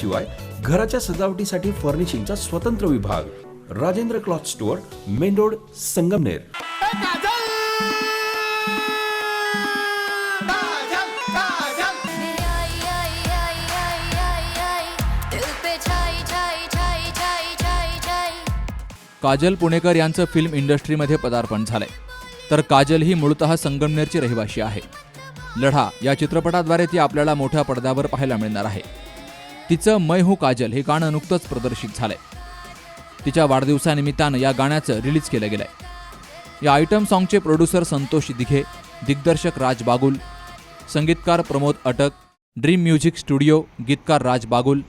शिवाय घराच्या सजावटीसाठी फर्निशिंगचा स्वतंत्र विभाग. Rajendra cloth store main road Sangamner. Kajal Punekar यांचं फिल्म इंडस्ट्रीमध्ये पदार्पण झालंय. तर काजल ही मूळतः संगमनेरची रहिवाशी आहे. लढा या चित्रपटाद्वारे ती आपल्याला मोठ्या पडद्यावर पाहायला मिळणार आहे. तिचं मै हूं हो काजल हे गाणं नुकतंच प्रदर्शित झालंय. तिच्या वाढदिवसानिमित्तानं या गाण्याचं रिलीज केलं गेलंय. या आयटम सॉन्गचे प्रोड्युसर संतोष दिघे दिग्दर्शक राज बागुल संगीतकार प्रमोद अटक ड्रीम म्युझिक स्टुडिओ गीतकार राज बागुल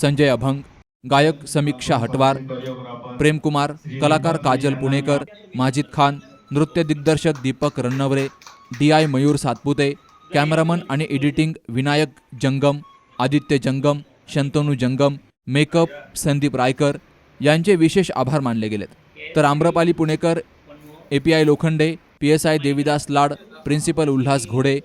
संजय अभंग गायक समीक्षा हटवार प्रेमकुमार कलाकार काजल पुणेकर माजिद खान नृत्य दिग्दर्शक Deepak Rannaware D I Mayur Satpute cameraman आणि एडिटिंग विनायक जंगम आदित्य जंगम शंतनू जंगम मेकअप संदीप रायकर यांचे विशेष आभार मानले गेलेत. तर Amrapali Punekar A P I Lokhande P S I Devidas Lad principal Ulhas Ghode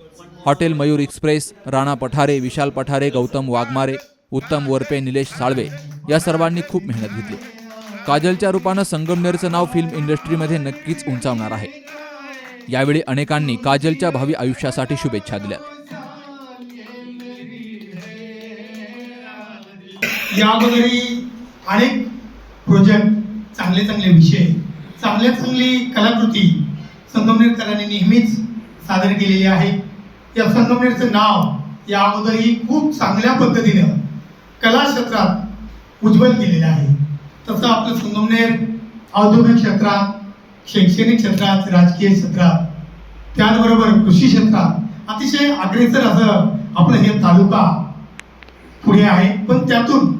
hotel Mayur express Rana Pathare Vishal Pathare Gautam Waghmare Uttam Warpe Nilesh Salve या सर्वांनी खूप मेहनत घेतली. काजलच्या रूपानं संगमनेरचं नाव फिल्म इंडस्ट्रीमध्ये नक्कीच उंचावणार आहे. यावेळी अनेकांनी काजलच्या भावी आयुष्यासाठी शुभेच्छा दिल्या या अगोदरही अनेक प्रोजेक्ट चांगले चांगले विषय चांगल्या चांगली कलाकृती संगमनेरकरांनी नेहमीच सादर केलेली आहे. या संगमनेरचं नाव या अगोदरही खूप चांगल्या पद्धतीनं कला क्षेत्रात उज्ज्वल केलेलं आहे. तसं आपलं संगमनेर औद्योगिक क्षेत्रात शैक्षणिक क्षेत्रात राजकीय क्षेत्रात त्याचबरोबर कृषी क्षेत्रात अतिशय अग्रेसर असं आपलं हे तालुका पुढे आहे. पण त्यातून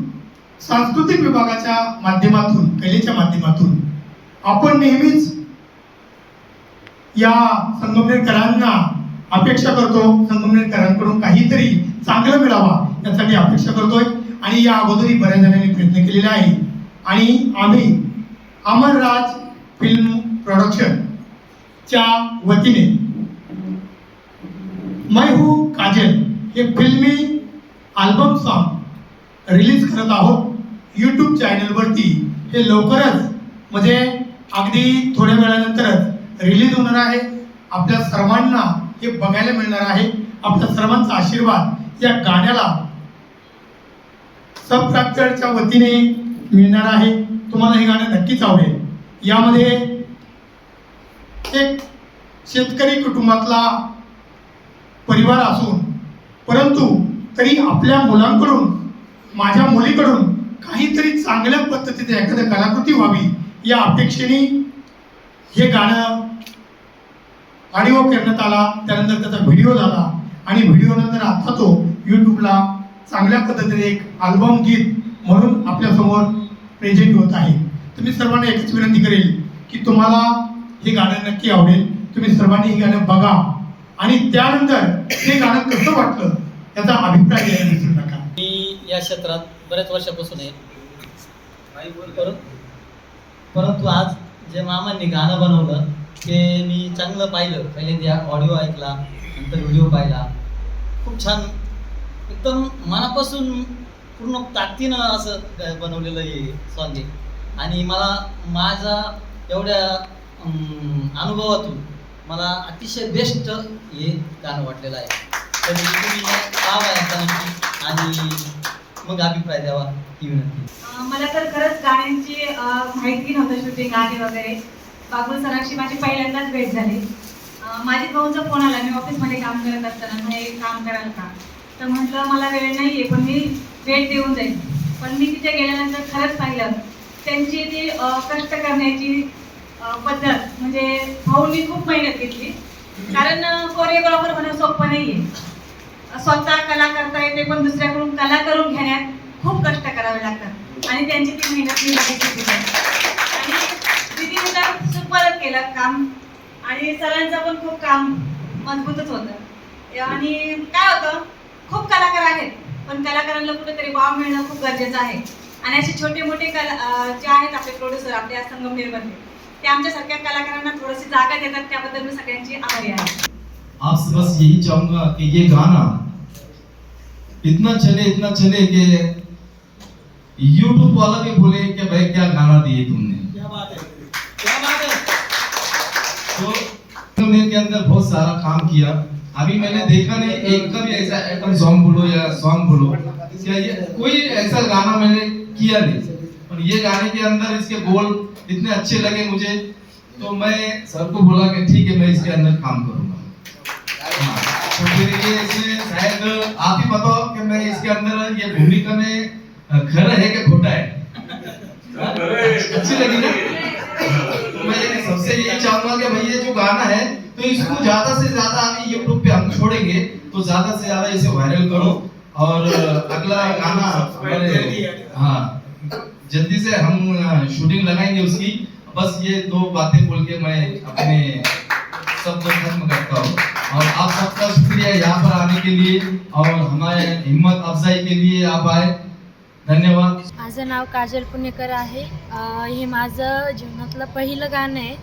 सांस्कृतिक विभागाच्या माध्यमातून कलेच्या माध्यमातून आपण नेहमीच या संगमनेरकरांना अपेक्षा करतो. संगमनेरकरांकडून काहीतरी चांगलं मिळावा यासाठी अपेक्षा करतोय. आणि या अगोदरही बऱ्याच जणांनी प्रयत्न केलेले आहे. आणि आम्ही अमरराज फिल्म प्रोडक्शनच्या वतीने मैं हूँ काजल हे फिल्मी अल्बम सॉन्ग रिलीज करत आहोत. यूट्यूब चॅनलवरती हे लवकरच म्हणजे अगदी थोड्या वेळानंतरच रिलीज होणार आहे. आपल्या सर्वांना हे बघायला मिळणार आहे. आपल्या सर्वांचा आशीर्वाद या गाण्याला सबस्क्रायबरच्या वतीने मिळणार आहे. तुम्हाला हे गाणं नक्कीच आवडेल. यामध्ये एक शेतकरी कुटुंबातला परिवार असून परंतु तरी आपल्या मुलांकडून माझ्या मुलीकडून काहीतरी चांगल्या पद्धतीने एखादं कलाकृती व्हावी या अपेक्षेने हे गाणं ऑडिओ करण्यात आला त्यानंतर त्याचा व्हिडिओ झाला. आणि व्हिडिओनंतर आता तो यूट्यूबला चांगल्या पद्धतीने एक अल्बम गीत म्हणून आपल्यासमोर प्रेझेंट होत आहे. तर मी सर्वांना एकच विनंती करेल की तुम्हाला हे गाणं नक्की आवडेल. तुम्ही सर्वांनी हे गाणं बघा. आणि त्यानंतर हे गाणं कसं वाटलं याचा अभिप्राय द्यायला विसरू नका. मी या क्षेत्रात बऱ्याच वर्षापासून आहे. पर- परंतु आज जे मामांनी गाणं बनवलं ते मी चांगलं पाहिलं. पहिल्यांदा ऑडिओ ऐकला नंतर व्हिडिओ पाहिला. खूप छान. एकदम मनापासून पूर्ण ताकदीनं असं बनवलेलं हे सॉन्ग आहे. आणि मला माझा एवढ्या अनुभवातून मला अतिशय बेस्ट हे गाणं वाटलेलं आहे. तर तुम्ही पाहावा आणि मग अभिप्राय द्यावा ही विनंती. मला तर खरंच गाण्यांची माहिती नव्हतं शूटिंग गाणे वगैरे. बाबूल सरांशी माझी पहिल्यांदाच भेट झाली. माझी माझ्या भाऊंचा फोन आला मी ऑफिसमध्ये काम करत असताना म्हणजे काम कराल का? तर म्हटलं मला वेळ नाही आहे पण मी भेट देऊन जाईल पण मी तिथे गेल्यानंतर खरंच पाहिलं त्यांची ती कष्ट करण्याची पद्धत म्हणजे भाऊंनी खूप मेहनत घेतली. कारण कोरिओग्राफर म्हणून सोपं नाही आहे स्वतः कला करता येते पण दुसऱ्याकडून कला करून घेण्यात खूप कष्ट करावे लागतात. आणि त्यांची ती मेहनत मी बघितली आणि दीदीने तर सुपरच केलं काम. आणि सरांचं पण खूप काम मजबूतच होतं. आणि काय होतं खूप कलाकार आहेत पण कलाकारांना कुठेतरी वाव मिळणं खूप गरजेचं आहे. आणि असे छोटे मोठे कला जे आहेत आपले प्रोड्युसर आपल्या संगमनेरमधले ते आमच्यासारख्या कलाकारांना थोडीशी जागा देतात त्याबद्दल मी सगळ्यांची आभारी आहे. आपसे बस यही चाहूँगा कि ये गाना इतना चले इतना चले कि यूट्यूब वाला भी बोले कि भाई क्या गाना दिए तुमने? क्या बात है? क्या बात है? तो तुमने के अंदर बहुत सारा काम किया। अभी मैंने देखा नहीं एक का भी ऐसा आइटम सॉन्ग बोलो या सॉन्ग बोलो। क्या ये कोई ऐसा गाना मैंने किया नहीं? और ये गाने के अंदर इसके बोल इतने अच्छे लगे मुझे। तो मैं सर को बोला कि ठीक है मैं इसके अंदर काम करूँगा हाँ, तो फिर ये शायद आप ही बताओ कि मैं इसके अंदर ये भूमिका में खरा है कि खोटा है? अच्छी लगी ना? तो मैं सबसे यही चाहूँगा कि भाई ये जो गाना है तो इसको ज़्यादा से ज़्यादा हम यूट्यूब पे हम छोड़ेंगे तो ज़्यादा से ज़्यादा इसे वायरल करो। और अगला गाना हमारे हाँ जल्दी से हम शूटिंग लगाएँगे उसकी। बस ये दो बातें बोल के मैं अपने शब्द खत्म करता और आप सबका शुक्रिया यहाँ पर आने के लिए और हमारे हिम्मत अफजाई के लिए आप आए। धन्यवाद। माझं नाव काजल पुणेकर आहे. हे माझं जीवनातलं पहिलं गाणं आहे.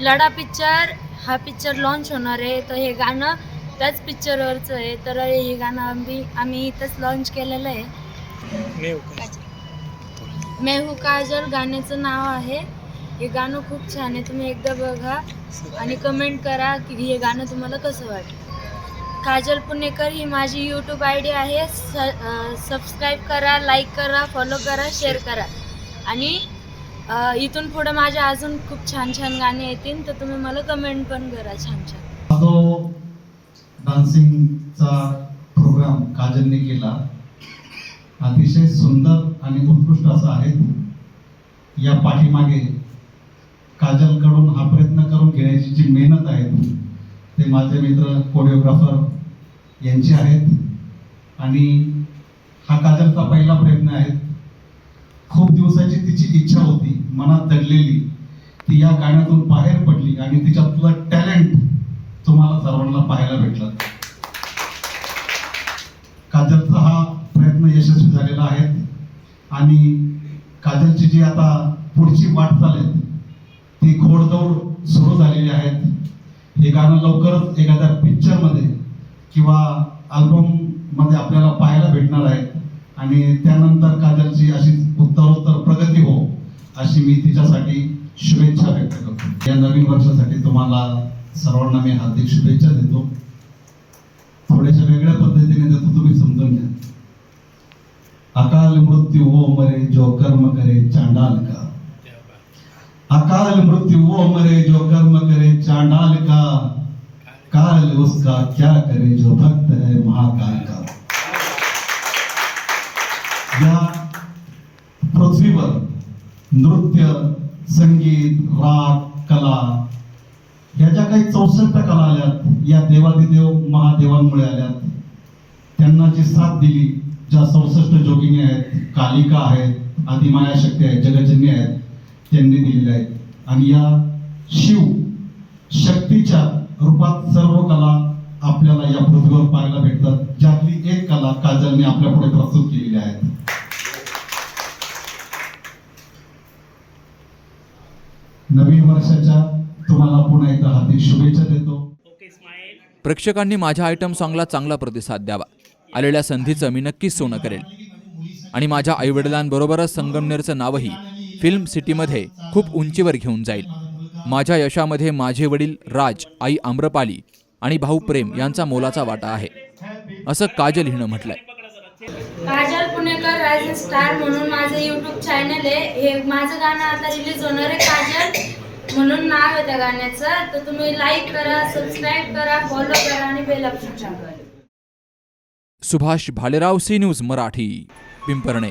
लढा पिक्चर हा पिक्चर लॉन्च होणार आहे. तर हे गाणं त्याच पिक्चरवरचं आहे. तर हे गाणं आम्ही आम्ही इथंच लॉन्च केलेलं आहे. मेहू काजल गाण्याचं नाव आहे. हे गाणं खूप छान आहे. तुम्ही एकदा बघा आणि कमेंट करा की हे गाणं तुम्हाला कसं वाटतं. काजल पुणेकर ही माझी यूट्यूब आय डी आहे. स सबस्क्राईब करा लाईक करा फॉलो करा शेअर करा. आणि इथून पुढं माझ्या अजून खूप छान छान गाणे येतील तर तुम्ही मला कमेंट पण करा छान छान. जो डान्सिंगचा प्रोग्राम काजलने केला. अतिशय सुंदर आणि उत्कृष्ट असा आहे. या पाठीमागे काजलकडून हा प्रयत्न करून घेण्याची जी मेहनत आहे ते माझे मित्र कोरिओग्राफर यांचे आहेत. आणि हा काजलचा पहिला प्रयत्न आहे. खूप दिवसाची तिची इच्छा होती मनात दडलेली ती या गाण्यातून बाहेर पडली आणि तिच्यातलं टॅलेंट तुम्हाला सर्वांना पाहायला भेटलं. काजलचा हा प्रयत्न यशस्वी झालेला आहे. आणि काजलची जी आता पुढची वाटचाल आहे दौड सुरू झालेली आहेत. हे गाणं लवकरच एखाद्या पिक्चरमध्ये किंवा अल्बममध्ये आपल्याला पाहायला भेटणार आहे. आणि त्यानंतर काजलची अशी उत्तरोत्तर प्रगती हो अशी मी तिच्यासाठी शुभेच्छा व्यक्त करतो. या नवीन वर्षासाठी तुम्हाला सर्वांना मी हार्दिक शुभेच्छा देतो. थोड्याशा वेगळ्या पद्धतीने देतो तुम्ही समजून घ्या. अकाल मृत्यू हो मरे जो कर्म करे चांडाल का? अकाल मृत्यु वो मरे जो कर्म करे चांडाल का। काल उसका क्या करे जो भक्त है महाकाल का। या पृथ्वीवर नृत्य संगीत राग कला या ज्या काही चौसष्ट कला आल्यात या देवादिदेव महादेवांमुळे आल्यात त्यांना जी साथ दिली ज्या चौसष्ट जोगिनी आहेत कालिका आहेत आदिमाया शक्ती आहेत जगजन्य आहेत त्यांनी दिलेल्या आहेत. आणि या शिव शक्तीच्या रूपात सर्व कला आपल्याला या पृथ्वीवर पाहायला भेटतात. ज्यातली एक कला काजलने आपल्या पुढे प्रस्तुत केलेली आहेत नवीन वर्षाच्या तुम्हाला पुन्हा एकदा हार्दिक शुभेच्छा देतो. प्रेक्षकांनी माझ्या आयटम सॉंगला चांगला प्रतिसाद द्यावा. आलेल्या संधीचं मी नक्कीच सोनं करेल. आणि माझ्या आईवडिलांबरोबरच संगमनेरचं नावही फिल्म सिटीमध्ये खूप उंचीवर घेऊन जाईल. माझ्या यशामध्ये माझे वडील राज आई आम्रपाली आणि भाऊ प्रेम यांचा मोलाचा वाटा आहे. असं काजल हिनं म्हटलंय. काजल पुणेकर रायझिंग स्टार म्हणून माझं यूट्यूब चॅनल आहे. हे माझं गाणं आता रिलीज होणार आहे काजल म्हणून नाव आहे त्या गाण्याचं. तर तुम्ही लाईक करा सबस्क्राईब करा फॉलो करा आणि बेल ऑप्शन करा सुभाष भालेराव सी न्यूज मराठी पिंपरणे.